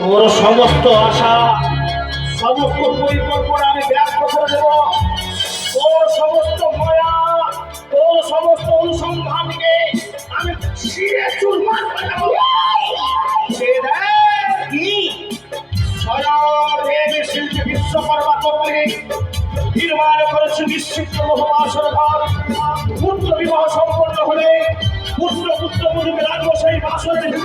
তোর সমস্ত আশা, সমস্ত পরিকল্পনা আমি ব্যর্থ করে দেব। তোর সমস্ত মায়া, তোর সমস্ত অনুসন্ধানকে আমি ছিঁড়ে চুরমার দেব। সে কি? স্বয়ং শিল্পী বিশ্বকর্মা কর্তৃক নির্মাণ করেছে নিশ্চিত মহাসর পুত্র বিবাহ সম্পন্ন হলে পুত্র পুত্র পুরুকে রাখব সেই নিশ্চিত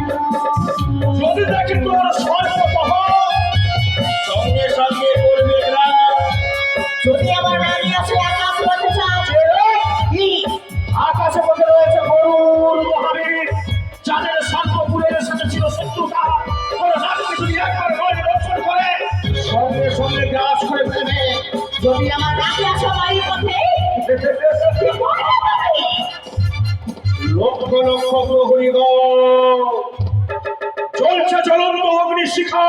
লক্ষ লক্ষ প্রহরীগ চলছে চলন্ত অগ্নি শিখা।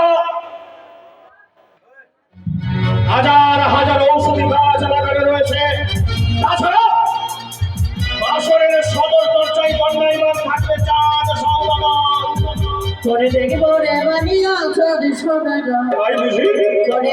হাজার হাজার ঔষধি গাছ লাগানো রয়েছে। তাছাড়া বাসরের সদর দরজায় বন্যায়মান থাকবে চাঁদ সৌদাগর করে দেখব রে বানিয়া শোনা যায় করে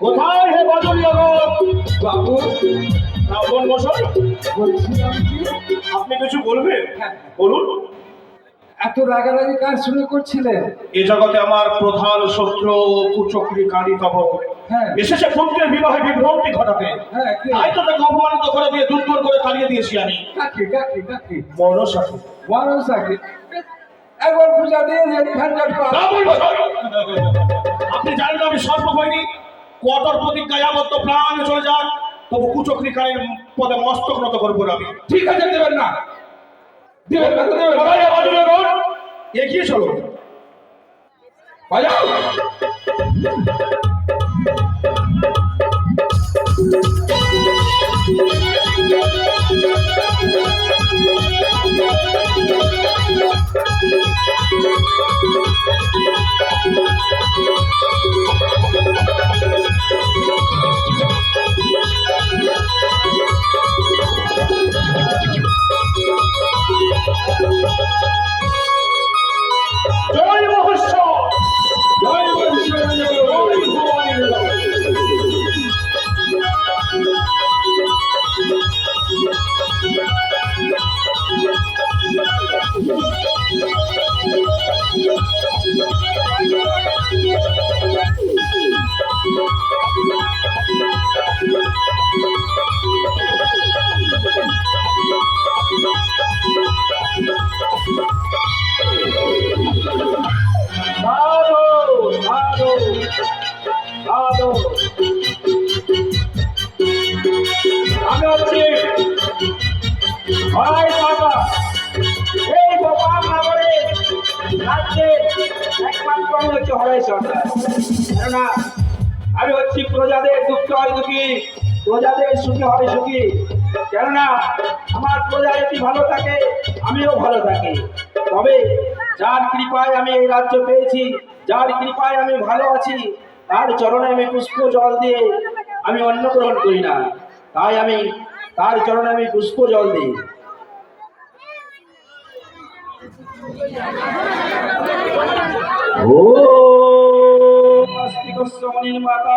কোথায় হে বাদল জগৎ? বাবু রাবণ মশাই বলছিলাম কি? আপনি কিছু বলবেন? বলুন। এত রাগারাগি কার শুরু করছিলেন? এ জগতে আমার প্রধান শত্রু কুচক্রি তব হ্যাঁ। এসেছে পুত্রের বিবাহে বিভ্রান্তি ঘটাতে। হ্যাঁ তাই তো তাকে অপমানিত করে দিয়ে দূর দূর করে তাড়িয়ে দিয়েছি আমি। কাকে কাকে কাকে? মনসাকে। মানুষাকে একবার পূজা দিয়ে কর! আপনি জানেন আমি সর্ব হয়নি কঠোর প্রতিজ্ঞায় আবদ্ধ প্রাণ চলে যাক তবু কুচক্রি কালীর পদে মস্তক নত করব না আমি। ঠিক আছে দেবেন না। দেবেন না দেবেন না। বাবাই বাদল জগৎ, এগিয়ে চলো বাজাও আমি হচ্ছি ভাই বাবা এই গোপাল নগরে রাজ্যের একমাত্র হরাই আমি হচ্ছি প্রজাদের দুঃখ হয় দুঃখী। প্রজাদের সুখী হয় সুখী। কেননা, আমার প্রজা যদি ভালো থাকে, আমিও ভালো থাকি। তবে যার কৃপায় আমি এই রাজ্য পেয়েছি, যার কৃপায় আমি ভালো আছি, তার চরণে আমি পুষ্প জল দিয়ে আমি অন্ন গ্রহণ করি না। তাই আমি তার চরণে আমি পুষ্প জল দিই। আস্তিকস্য নির্মাতা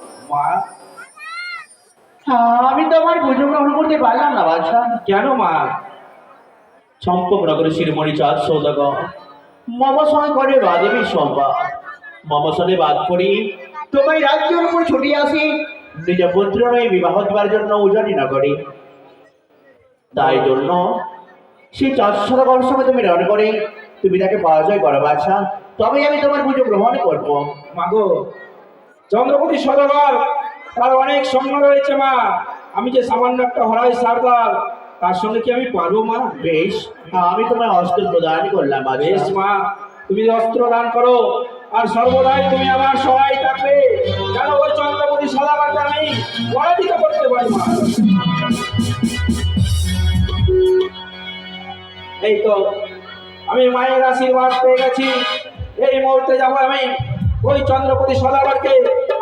মা হ্যাঁ, আমি তোমার পুজো গ্রহণ করতে পারলাম না বাদশা কেন মা? চম্পক নগরের শিরমণি চাঁদ সৌদাগর। মামা সময় করে সম্পা বাদ করি রাজ্যের উপর ছুটি আসি। নিজ পুত্র নয় বিবাহ দেওয়ার জন্য উজানি নগরী। তাই জন্য সেই চাঁদ সৌদাগর তুমি রণ করে। তুমি তাকে পরাজয় করো বাছা। তবে আমি তোমার পুজো গ্রহণ করব। মাগো চন্দ্রপতি সদাগর তার অনেক সৈন্য রয়েছে মা। আমি যে সামান্য একটা হরাই সারদার তার সঙ্গে কি আমি পারব মা? বেশ আমি তোমায় অস্ত্র প্রদান করলাম বেশ মা তুমি অস্ত্র দান করো আর সর্বদাই তুমি আমার সহায় থাকবে। কেন ওই চন্দ্রপতি সদাগরকে আমি পরাজিত করতে পারি মা? এই তো আমি মায়ের আশীর্বাদ পেয়ে গেছি। এই মুহূর্তে যাব আমি ওই চন্দ্রপতি সদাগরকে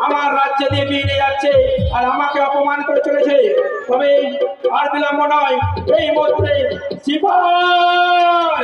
আমার রাজ্যে দিয়ে বিয়ে নিয়ে যাচ্ছে আর আমাকে অপমান করে চলেছে। তবে আর বিলম্ব নয়, এই মধ্যে সিপাই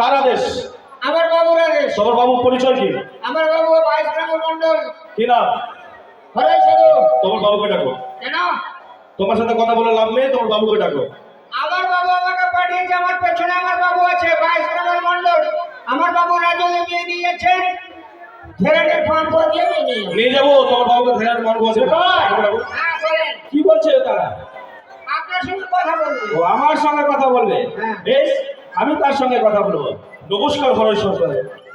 কার আদেশ আমার বাবুর আদেশ তোমার বাবু পরিচয় কি? আমার বাবু বাইশ গ্রাম মন্ডল কি নাম? হরে সাধু তোমার বাবুকে ডাকো। কেন? তোমার সাথে কথা বলে লাভ নেই তোমার বাবুকে ডাকো। আমার বাবু আমাকে পাঠিয়েছে আমার পেছনে আমার বাবু আছে বাইশ গ্রামের মন্ডল আমার বাবু রাজলে বিয়ে দিয়েছেন ফেরাটের ফর্ম করে দিয়ে নিয়ে নিয়ে। যাব তোমার বাবুকে ফেরার মন বসে হ্যাঁ কি বলছে তারা? আপনার সঙ্গে কথা বলব। ও আমার সঙ্গে কথা বলবে? হ্যাঁ। বেশ। আমি তার সঙ্গে কথা বলব। নমস্কার হরেশ সরকার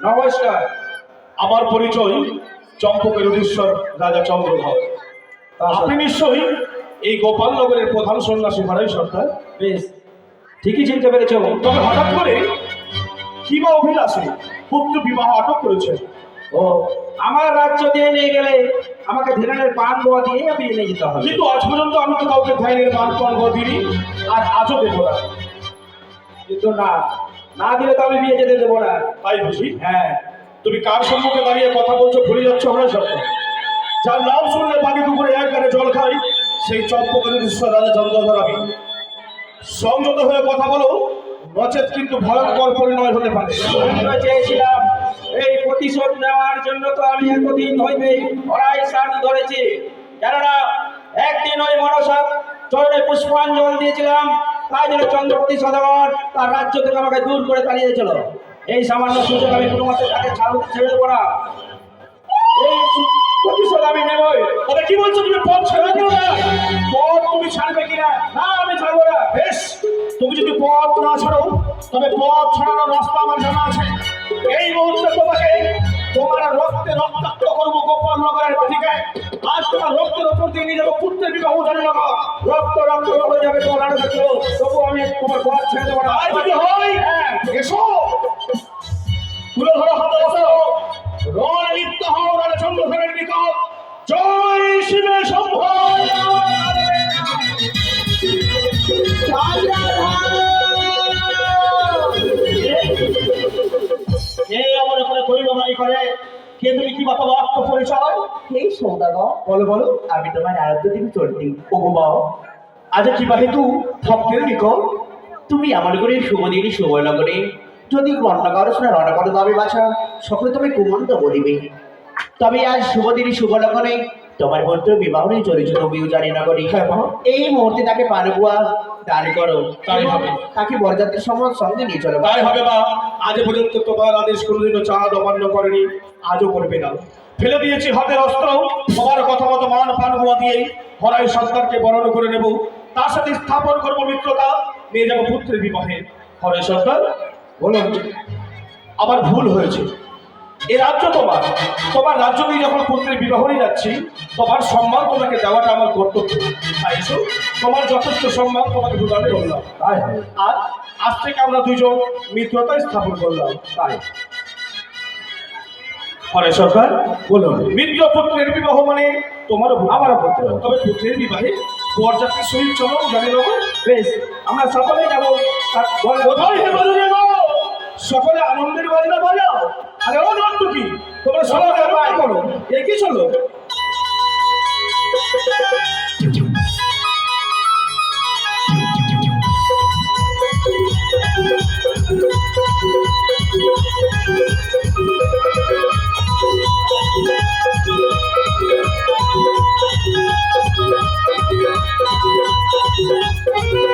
নমস্কার। আমার পরিচয় চম্পকের অধীশ্বর রাজা চন্দ্রধর আপনি নিশ্চয়ই এই গোপালনগরের প্রধান সন্ন্যাসী হরাই সরকার বেশ। ঠিকই চিনতে পেরেছ। তবে হঠাৎ করে কি বা অভিলাষে পুত্র বিবাহ আটক করেছে ও আমার রাজ্য দিয়ে নিয়ে গেলে আমাকে ধ্যানের পান গোয়া দিয়ে বিয়ে নিয়ে যেতে হবে। কিন্তু আজ পর্যন্ত আমি তো কাউকে ধ্যানের পান পান গোয়া দিইনি আর আজও দেবো না। কিন্তু না না দিলে তো আমি বিয়ে যেতে দেবো না। তাই বুঝি? হ্যাঁ। তুমি কার সম্মুখে দাঁড়িয়ে কথা বলছো ভুলে যাচ্ছ আমরা সব। যার নাম শুনলে পানি দুপুরে এক জল খাই সেই চম্পকের ঈশ্বর রাজা চন্দ্রধর আমি। সংযত হয়ে কথা বলো নচেত কিন্তু ভয়ঙ্কর পরিণয় হতে পারে। চেয়েছিলাম এই প্রতিশোধ নেওয়ার জন্য তো আমি এতদিন হইতে অড়াই সাল ধরেছি। কেননা একদিন ওই মনসা চরণে পুষ্পাঞ্জল দিয়েছিলাম তাই জন্য চন্দ্রপতি সদাগর তার রাজ্য থেকে আমাকে দূর করে তাড়িয়ে দিয়েছিল এই সামান্য সুযোগ আমি কোনো মতে তাকে ছাড়তে ছেড়ে দেবো না। এই প্রতিশোধ আমি নেবই। তবে কি বলছো তুমি? পথ ছেড়ে দিও না। পথ তুমি ছাড়বে কিনা? না, আমি ছাড়বো না। বেশ, তুমি যদি পথ না ছাড়ো, তবে পথ ছাড়ানোর রাস্তা আমার জানা আছে। এই মুহূর্তে তোমাকে তোমার রক্তে রক্তাক্ত করব গোপাল নগরের মাটিকে আজ তোমার রক্তের উপর দিয়ে নিয়ে যাব পুত্রের বিবাহ জানি না রক্ত রক্ত হয়ে যাবে তোমার আড়ে থাকল তবু আমি তোমার পথ ছেড়ে দেবো না। তাই যদি হয় হ্যাঁ এসো। তুলে ধরো হাতে বসো রণ লিপ্ত হও রাজা চন্দ্রধরের নিকট। জয় শিবে শম্ভ এই করে কে তুমি কি কথা পরিচয় এই সৌদাগর। বলো বলো। আমি তোমার আরাধ্য চলতি ওগো আজ কি বাহিতু ভক্তের নিকট তুমি আমার করে শুভদিনী শুভনগরে যদি রন্না করো না রন্না করো তবে বাছা সকলে তুমি কুমন্ত বলিবে। তবে আজ শুভদিনী শুভনগরে তোমার বন্ধু বিবাহ নিয়ে চলেছে তুমিও জানি না এই মুহূর্তে তাকে পারগুয়া দাঁড় করো। তাই হবে। তাকে বরযাত্রীর সময় সঙ্গে নিয়ে চলো। তাই হবে বা আজ পর্যন্ত তোমার আদেশ কোনোদিনও চাঁদ অমান্য করেনি। আজও করবে না। ফেলে দিয়েছি হাতের অস্ত্র। তোমার কথা মতো মান পান হওয়া দিয়েই হরাই সরকারকে বরণ করে নেব। তার সাথে স্থাপন করব মিত্রতা। নিয়ে যাব পুত্রের বিবাহে। হরাই সরকার বলুন আমার ভুল হয়েছে। এ রাজ্য তোমার। তোমার রাজ্য নিয়ে যখন পুত্রের বিবাহ নিয়ে যাচ্ছি তোমার সম্মান তোমাকে দেওয়াটা আমার কর্তব্য। তাই তোমার যথেষ্ট সম্মান তোমাকে প্রদানে করলাম। তাই আর আজ থেকে আমরা দুজন মিত্রতা স্থাপন করলাম। তাই। পরে সরকার বলুন মিত্র পুত্রের বিবাহ মানে তোমারও আমারও পুত্র। তবে পুত্রের বিবাহে বরযাত্রীর সহিত চলো জানি নেব বেশ আমরা সকলে যাব। তার কোথায়? সকলে আনন্দের বাজনা বাজাও। আরে ও নর্তকী তোমরা সবাই আনন্দ করো। এ কি চলো? একে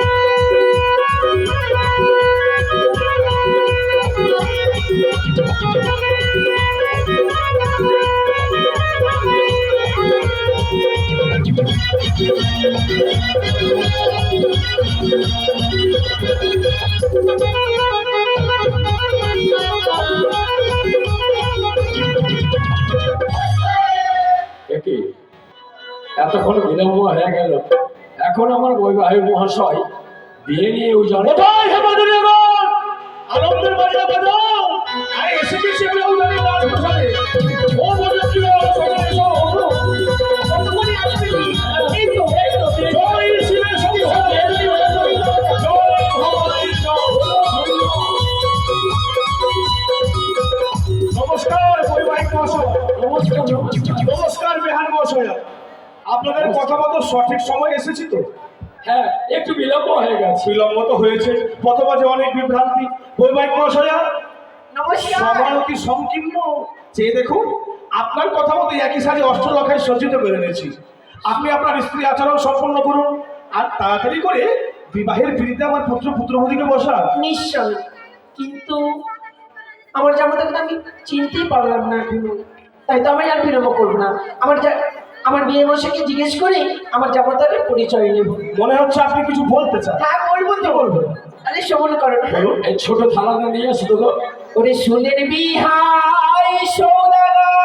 এতক্ষণ বিলম্ব হয়ে গেল। এখন আমার বৈবাহিক মহাশয় বিয়ে নিয়ে উজানে বাজুরে? আনন্দের বাজনা বাজাও আরে এসে গেছে ও নমস্কার বিহান মহাশয়। আপনাদের কথা মতো সঠিক সময় এসেছি তো? হ্যাঁ একটু বিলম্ব হয়ে গেছে। বিলম্ব তো হয়েছে কত বাজে অনেক বিভ্রান্তি। বৈবাহিক মহাশয়া নমস্কার। সময় অতি সংকীর্ণ। চেয়ে দেখুন আপনার কথা মতো একই সাথে অষ্টলক্ষায় সজ্জিত করে এনেছি। আপনি আপনার স্ত্রী আচরণ সম্পন্ন করুন আর তাড়াতাড়ি করে বিবাহের পিড়িতে আমার পুত্র পুত্রবধূকে বসা নিশ্চয় কিন্তু আমার জামাতাকে আমি চিনতেই পারলাম না এখনও। তাই তো আমি আর বিলম্ব করব না। আমার যা আমার বিয়ে বসেকে জিজ্ঞেস করি? আমার জামাতার পরিচয় নেব। মনে হচ্ছে আপনি কিছু বলতে চান। হ্যাঁ বলব তো। বলব। আরে শ্রবণ করো। এই ছোট থালাটা নিয়ে আসো তো। ওরে শুনে বিহাই সৌদাগর